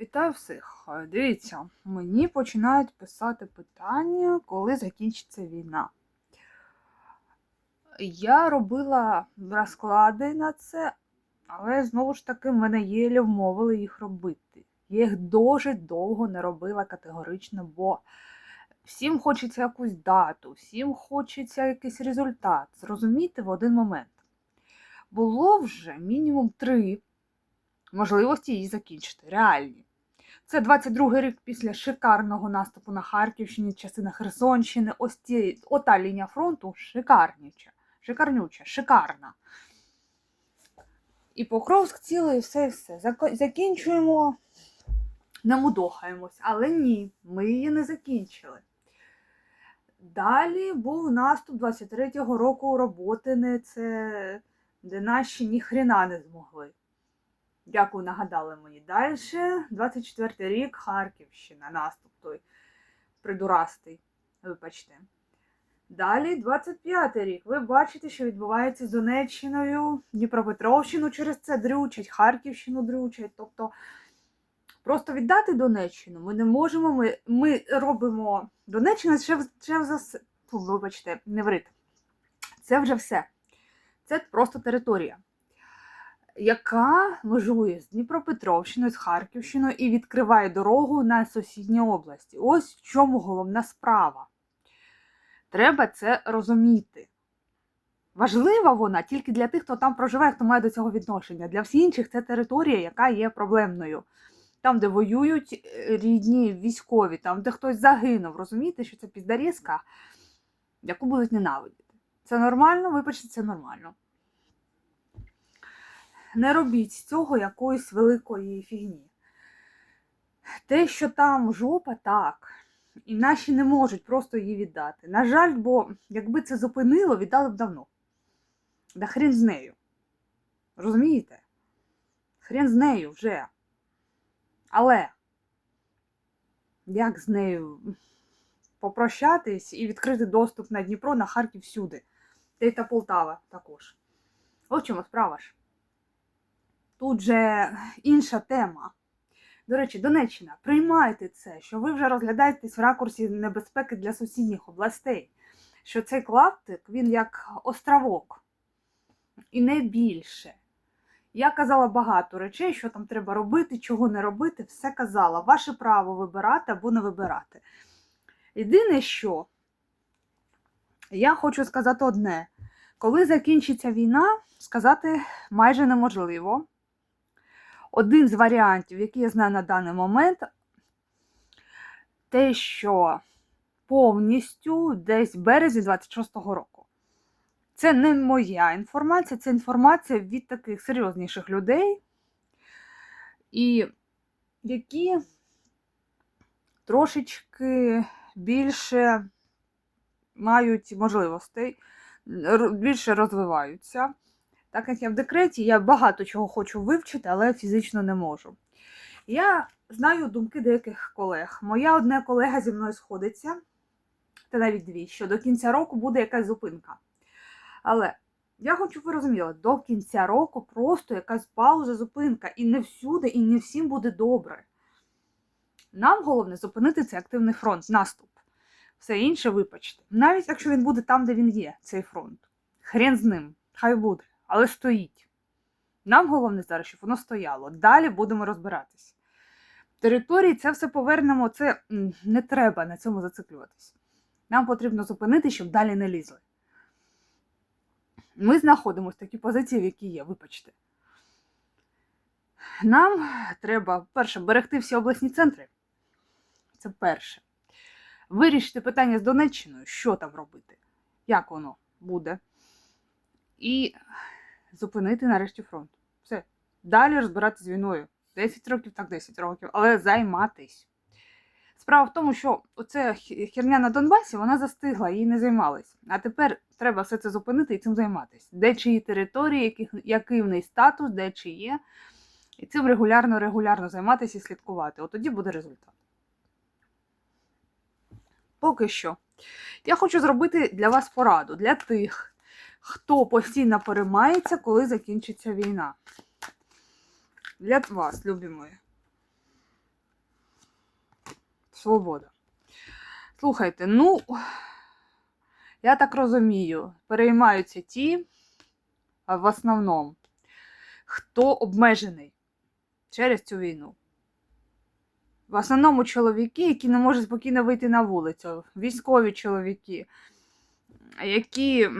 Вітаю всіх. Е, Дивіться, мені починають писати питання, коли закінчиться війна. Я робила розклади на це, але знову ж таки мене єлі вмовили їх робити. Я їх дуже довго не робила категорично, бо всім хочеться якусь дату, всім хочеться якийсь результат. Зрозумійте в один момент. Було вже мінімум три можливості її закінчити, реальні. Це 22-й рік після шикарного наступу на Харківщині, частина Херсонщини. Ось ті, ота лінія фронту шикарнюча, шикарнюча, шикарна. І Покровськ цілий, і все, і все. Закінчуємо, не мудохаємось. Але ні, ми її не закінчили. Далі був наступ 23-го року роботи, це де наші ніхрена не змогли. Дякую, нагадали мені. Далі, 24 й рік, Харківщина, наступ той придурастий, вибачте. Далі, 25 й рік. Ви бачите, що відбувається з Донеччиною, Дніпропетровщину через це дрючать, Харківщину дрючать. Тобто просто віддати Донеччину ми не можемо. Ми, ми робимо Донеччина ще, ще за вибачте, не врит. Це вже все. Це просто територія яка межує з Дніпропетровщиною, з Харківщиною і відкриває дорогу на сусідні області. Ось в чому головна справа. Треба це розуміти. Важлива вона тільки для тих, хто там проживає, хто має до цього відношення. Для всіх інших це територія, яка є проблемною. Там, де воюють е, рідні військові, там, де хтось загинув. Розумієте, що це піздарізка, яку будуть ненавидіти. Це нормально, вибачте, це нормально не робіть з цього якоїсь великої фігні. Те, що там жопа, так. І наші не можуть просто її віддати. На жаль, бо якби це зупинило, віддали б давно. Да хрін з нею. Розумієте? Хрін з нею вже. Але як з нею попрощатись і відкрити доступ на Дніпро, на Харків всюди. Та й та Полтава також. От чому справа ж. Тут же інша тема. До речі, Донеччина, приймайте це, що ви вже розглядаєтесь в ракурсі небезпеки для сусідніх областей, що цей клаптик, він як островок. І не більше. Я казала багато речей, що там треба робити, чого не робити, все казала. Ваше право вибирати або не вибирати. Єдине, що я хочу сказати одне: коли закінчиться війна, сказати майже неможливо один з варіантів, який я знаю на даний момент, те, що повністю десь в березні 26-го року. Це не моя інформація, це інформація від таких серйозніших людей, і які трошечки більше мають можливостей, більше розвиваються. Так як я в декреті, я багато чого хочу вивчити, але фізично не можу. Я знаю думки деяких колег. Моя одна колега зі мною сходиться, та навіть дві, що до кінця року буде якась зупинка. Але я хочу, ви розуміли, до кінця року просто якась пауза, зупинка, і не всюди, і не всім буде добре. Нам головне зупинити цей активний фронт, наступ. Все інше вибачте. Навіть якщо він буде там, де він є, цей фронт. Хрен з ним, хай буде але стоїть. Нам головне зараз, щоб воно стояло. Далі будемо розбиратись. Території це все повернемо, це не треба на цьому зациклюватись. Нам потрібно зупинити, щоб далі не лізли. Ми знаходимося в такій позиції, в якій є, вибачте. Нам треба, перше, берегти всі обласні центри. Це перше. Вирішити питання з Донеччиною, що там робити, як воно буде. І зупинити нарешті фронт. Все. Далі розбиратися з війною. 10 років, так 10 років, але займатись. Справа в тому, що оця херня на Донбасі вона застигла, їй не займались. А тепер треба все це зупинити і цим займатися. Де чиї території, яких, який в неї статус, де чи є. І цим регулярно, регулярно займатися і слідкувати. От тоді буде результат. Поки що. Я хочу зробити для вас пораду, для тих, хто постійно переймається, коли закінчиться війна. Для вас, любі мої. свобода. Слухайте, ну, я так розумію, переймаються ті, в основному, хто обмежений через цю війну. В основному чоловіки, які не можуть спокійно вийти на вулицю, військові чоловіки, які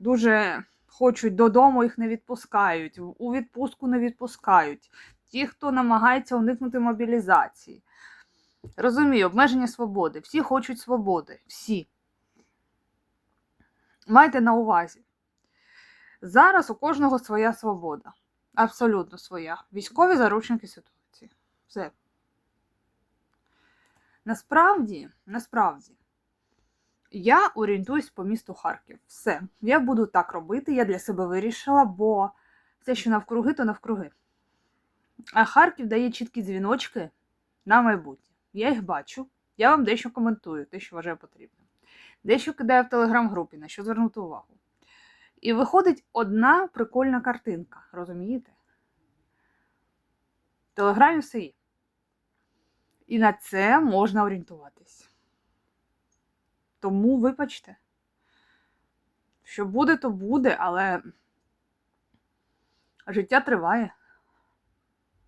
дуже хочуть додому, їх не відпускають, у відпустку не відпускають. Ті, хто намагається уникнути мобілізації. Розумію, обмеження свободи. Всі хочуть свободи. Всі. Майте на увазі. Зараз у кожного своя свобода. Абсолютно своя. Військові заручники ситуації. Все. Насправді, насправді, я орієнтуюсь по місту Харків. Все. Я буду так робити, я для себе вирішила, бо все, що навкруги, то навкруги. А Харків дає чіткі дзвіночки на майбутнє. Я їх бачу, я вам дещо коментую, те, що вважаю потрібним. Дещо кидаю в телеграм-групі, на що звернути увагу. І виходить одна прикольна картинка, розумієте? В телеграмі все є. І на це можна орієнтуватись. Тому вибачте, що буде, то буде, але життя триває.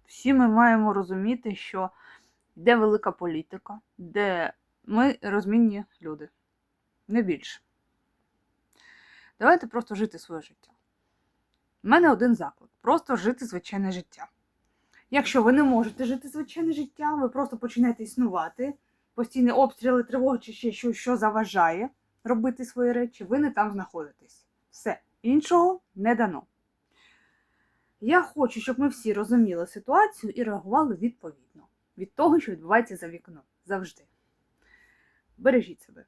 Всі ми маємо розуміти, що йде велика політика, де ми розмінні люди. Не більше. Давайте просто жити своє життя. У мене один заклик: просто жити звичайне життя. Якщо ви не можете жити звичайне життя, ви просто починаєте існувати, постійні обстріли, тривоги чи ще щось, що заважає робити свої речі, ви не там знаходитесь. Все, іншого не дано. Я хочу, щоб ми всі розуміли ситуацію і реагували відповідно від того, що відбувається за вікном. Завжди. Бережіть себе.